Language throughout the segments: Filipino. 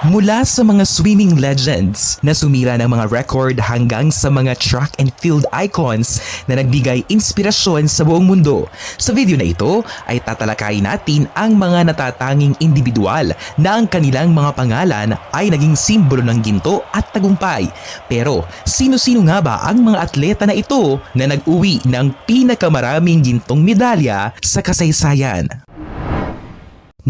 Mula sa mga swimming legends na sumira ng mga record hanggang sa mga track and field icons na nagbigay inspirasyon sa buong mundo. Sa video na ito ay tatalakayin natin ang mga natatanging individual na ang kanilang mga pangalan ay naging simbolo ng ginto at tagumpay. Pero sino-sino nga ba ang mga atleta na ito na nag-uwi ng pinakamaraming gintong medalya sa kasaysayan?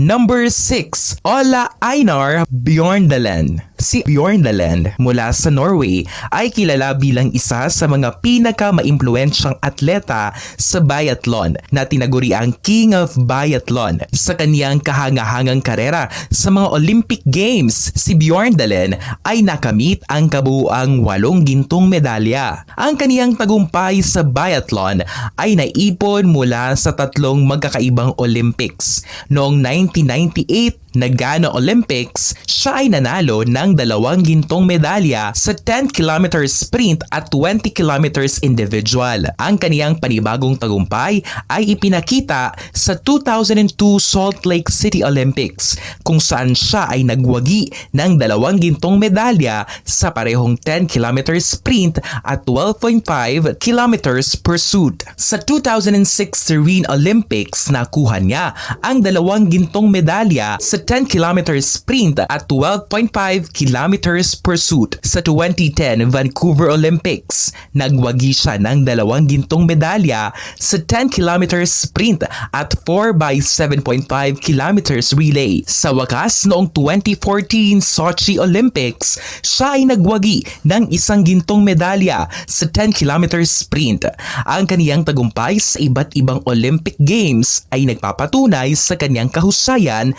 Number 6, Ola Einar Bjorndalen. Si Bjorndalen mula sa Norway ay kilala bilang isa sa mga pinaka-maimpluensyang atleta sa biathlon na tinaguri ang King of Biathlon. Sa kaniyang kahangahangang karera sa mga Olympic Games, si Bjorndalen ay nakamit ang kabuuang walong gintong medalya. Ang kaniyang tagumpay sa biathlon ay naipon mula sa tatlong magkakaibang Olympics. Noong 1998, Nagano Olympics, siya ay nanalo ng dalawang gintong medalya sa 10 km sprint at 20 km individual. Ang kaniyang panibagong tagumpay ay ipinakita sa 2002 Salt Lake City Olympics kung saan siya ay nagwagi ng dalawang gintong medalya sa parehong 10 km sprint at 12.5 km pursuit. Sa 2006 Turin Olympics, nakuha niya ang dalawang gintong medalya sa 10 km sprint at 12.5 km pursuit. Sa 2010 Vancouver Olympics, nagwagi siya ng dalawang gintong medalya sa 10 km sprint at 4 by 7.5 km relay. Sa wakas noong 2014 Sochi Olympics, siya ay nagwagi ng isang gintong medalya sa 10 km sprint. Ang kaniyang tagumpay sa iba't ibang Olympic Games ay nagpapatunay sa kaniyang kahusayan,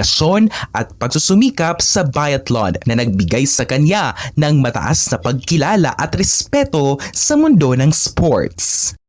dedikasyon at pagsusumikap sa biathlon na nagbigay sa kanya ng mataas na pagkilala at respeto sa mundo ng sports.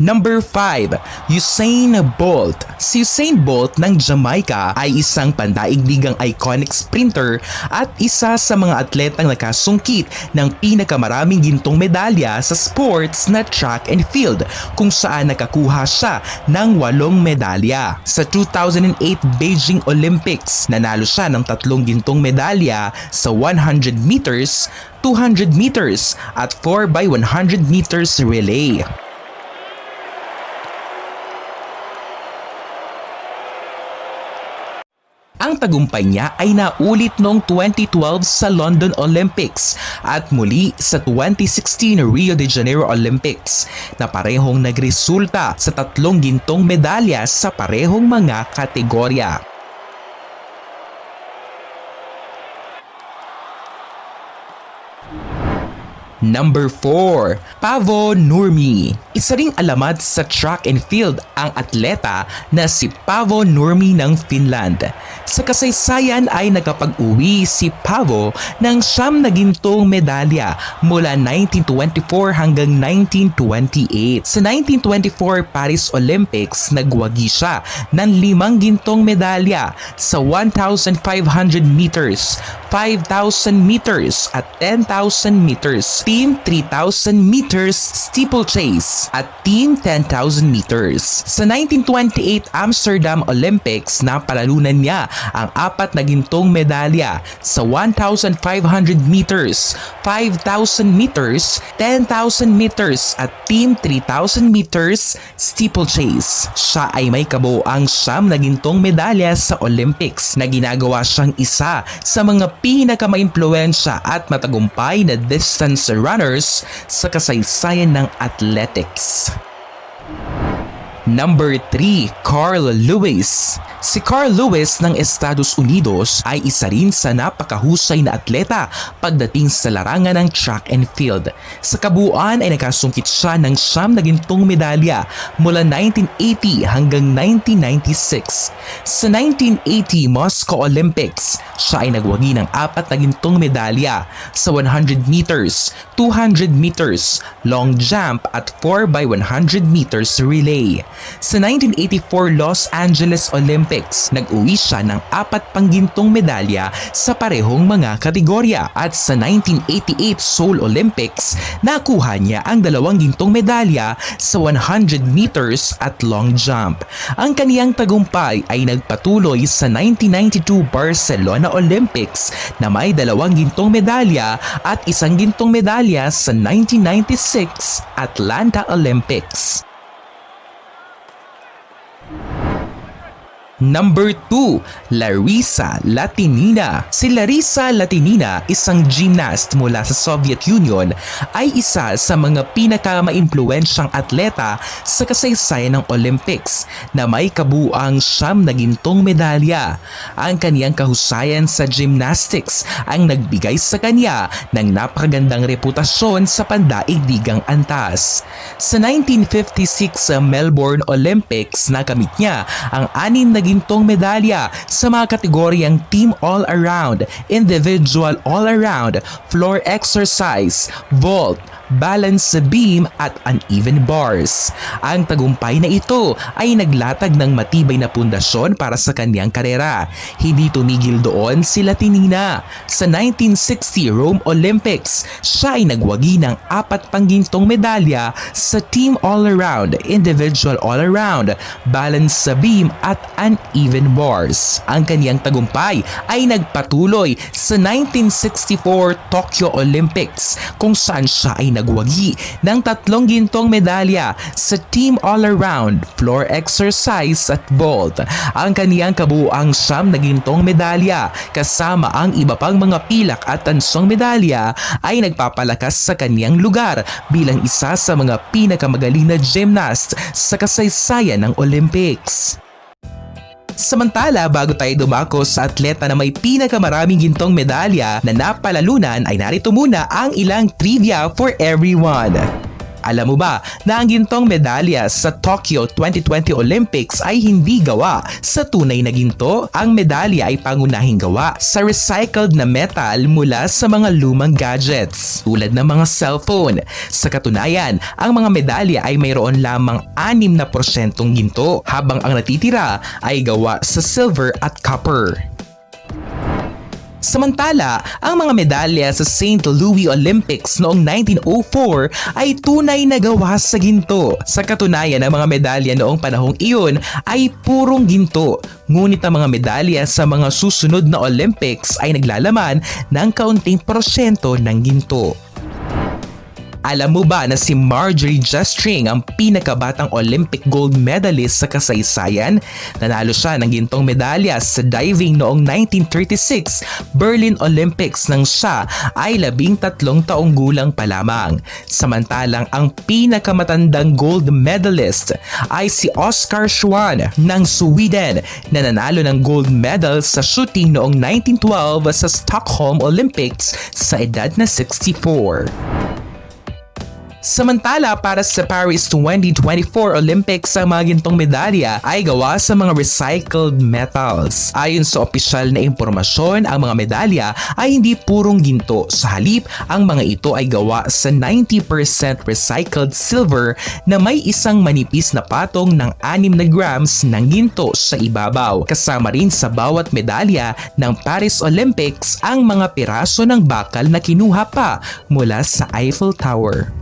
Number 5, Usain Bolt. Si Usain Bolt ng Jamaica ay isang pandaigdigang iconic sprinter at isa sa mga atletang nakasungkit ng pinakamaraming gintong medalya sa sports na track and field kung saan nakakuha siya ng walong medalya. Sa 2008 Beijing Olympics, nanalo siya ng tatlong gintong medalya sa 100 meters, 200 meters at 4 by 100 meters relay. Ang tagumpay niya ay naulit noong 2012 sa London Olympics at muli sa 2016 Rio de Janeiro Olympics na parehong nagresulta sa tatlong gintong medalya sa parehong mga kategorya. Number 4, Pavo Nurmi. Isa ring alamat sa track and field ang atleta na si Pavo Nurmi ng Finland. Sa kasaysayan ay nakapag-uwi si Pavo ng siyam na gintong medalya mula 1924 hanggang 1928. Sa 1924 Paris Olympics, nagwagi siya ng limang gintong medalya sa 1,500 meters, 5,000 meters at 10,000 meters Team 3,000 meters steeplechase at Team 10,000 meters. Sa 1928 Amsterdam Olympics, napalalunan niya ang apat na gintong medalya sa 1,500 meters, 5,000 meters, 10,000 meters at Team 3,000 meters steeplechase. Siya ay may kabuoang siyam na gintong medalya sa Olympics na ginagawa siyang isa sa mga pinakamaimpluensya at matagumpay na distance runners sa kasaysayan ng athletics. Number 3, Carl Lewis. Si Carl Lewis ng Estados Unidos ay isa rin sa napakahusay na atleta pagdating sa larangan ng track and field. Sa kabuuan ay nakasungkit siya ng siyam na gintong medalya mula 1980 hanggang 1996. Sa 1980 Moscow Olympics, siya ay nagwagi ng apat na gintong medalya sa 100 meters, 200 meters, long jump at 4 by 100 meters relay. Sa 1984 Los Angeles Olympics, Olympics. Nag-uwi siya ng apat pang gintong medalya sa parehong mga kategorya at sa 1988 Seoul Olympics, nakuha niya ang dalawang gintong medalya sa 100 meters at long jump. Ang kaniyang tagumpay ay nagpatuloy sa 1992 Barcelona Olympics na may dalawang gintong medalya at isang gintong medalya sa 1996 Atlanta Olympics. Number 2, Larissa Latinina. Si Larissa Latinina, isang gymnast mula sa Soviet Union, ay isa sa mga pinakamaimpluwensyang atleta sa kasaysayan ng Olympics na may kabuang siyam na gintong medalya. Ang kaniyang kahusayan sa gymnastics ang nagbigay sa kanya ng napakagandang reputasyon sa pandaigdigang antas. Sa 1956 sa Melbourne Olympics, nakamit niya ang anim na gintong medalya sa mga kategoryang Team All-Around, Individual All-Around, Floor Exercise, Vault, balance sa beam at uneven bars. Ang tagumpay na ito ay naglatag ng matibay na pundasyon para sa kanyang karera. Hindi tumigil doon si Latinina. Sa 1960 Rome Olympics, siya ay nagwagi ng apat pang gintong medalya sa team all-around, individual all-around, balance sa beam at uneven bars. Ang kanyang tagumpay ay nagpatuloy sa 1964 Tokyo Olympics kung saan siya ay nagwagi ng tatlong gintong medalya sa team all-around, floor exercise at vault. Ang kaniyang kabuang siyam na gintong medalya kasama ang iba pang mga pilak at tansong medalya ay nagpapalakas sa kaniyang lugar bilang isa sa mga pinakamagaling na gymnast sa kasaysayan ng Olympics. Samantala, bago tayo dumako sa atleta na may pinakamaraming gintong medalya na napalalunan ay narito muna ang ilang trivia for everyone. Alam mo ba na ang gintong medalya sa Tokyo 2020 Olympics ay hindi gawa sa tunay na ginto? Ang medalya ay pangunahing gawa sa recycled na metal mula sa mga lumang gadgets tulad ng mga cellphone. Sa katunayan, ang mga medalya ay mayroon lamang 6 na porsyentong ginto habang ang natitira ay gawa sa silver at copper. Samantala, ang mga medalya sa St. Louis Olympics noong 1904 ay tunay na gawa sa ginto. Sa katunayan, ang mga medalya noong panahong iyon ay purong ginto. Ngunit ang mga medalya sa mga susunod na Olympics ay naglalaman ng kaunting porsyento ng ginto. Alam mo ba na si Marjorie Justring ang pinakabatang Olympic gold medalist sa kasaysayan? Nanalo siya ng gintong medalya sa diving noong 1936 Berlin Olympics nang siya ay labing tatlong taong gulang pa lamang. Samantalang ang pinakamatandang gold medalist ay si Oscar Schwan ng Sweden na nanalo ng gold medal sa shooting noong 1912 sa Stockholm Olympics sa edad na 64. Samantala para sa Paris 2024 Olympics ang mga gintong medalya ay gawa sa mga recycled metals. Ayon sa opisyal na impormasyon, ang mga medalya ay hindi purong ginto. Sa halip, ang mga ito ay gawa sa 90% recycled silver na may isang manipis na patong ng 6 na grams ng ginto sa ibabaw. Kasama rin sa bawat medalya ng Paris Olympics ang mga piraso ng bakal na kinuha pa mula sa Eiffel Tower.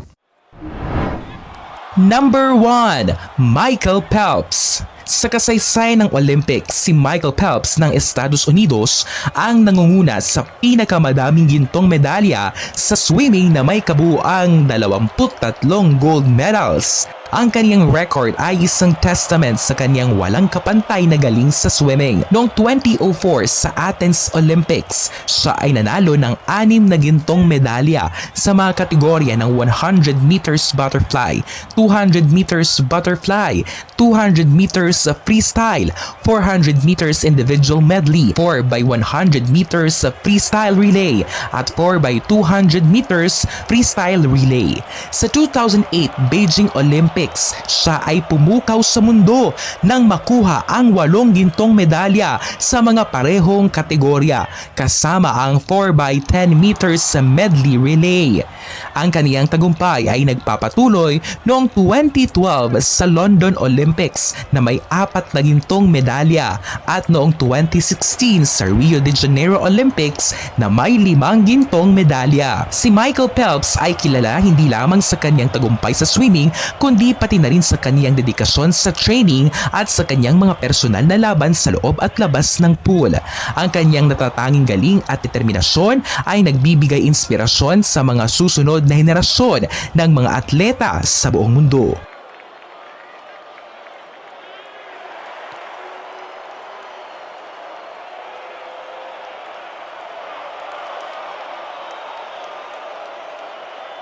Number 1, Michael Phelps. Sa kasaysayan ng Olympics, si Michael Phelps ng Estados Unidos ang nangunguna sa pinakamadaming gintong medalya sa swimming na may kabuang 23 gold medals. Ang kaniyang record ay isang testament sa kaniyang walang kapantay na galing sa swimming. Noong 2004 sa Athens Olympics, siya ay nanalo ng anim na gintong medalya sa mga kategorya ng 100 meters butterfly, 200 meters butterfly, 200 meters freestyle, 400 meters individual medley, 4 by 100 meters freestyle relay, at 4 by 200 meters freestyle relay. Sa 2008 Beijing Olympics, Olympics, siya ay pumukaw sa mundo nang makuha ang walong gintong medalya sa mga parehong kategorya kasama ang 4x10 meters sa medley relay. Ang kaniyang tagumpay ay nagpapatuloy noong 2012 sa London Olympics na may apat na gintong medalya at noong 2016 sa Rio de Janeiro Olympics na may limang gintong medalya. Si Michael Phelps ay kilala hindi lamang sa kanyang tagumpay sa swimming kundi pati na rin sa kanyang dedikasyon sa training at sa kanyang mga personal na laban sa loob at labas ng pool. Ang kanyang natatanging galing at determinasyon ay nagbibigay inspirasyon sa mga susunod na henerasyon ng mga atleta sa buong mundo.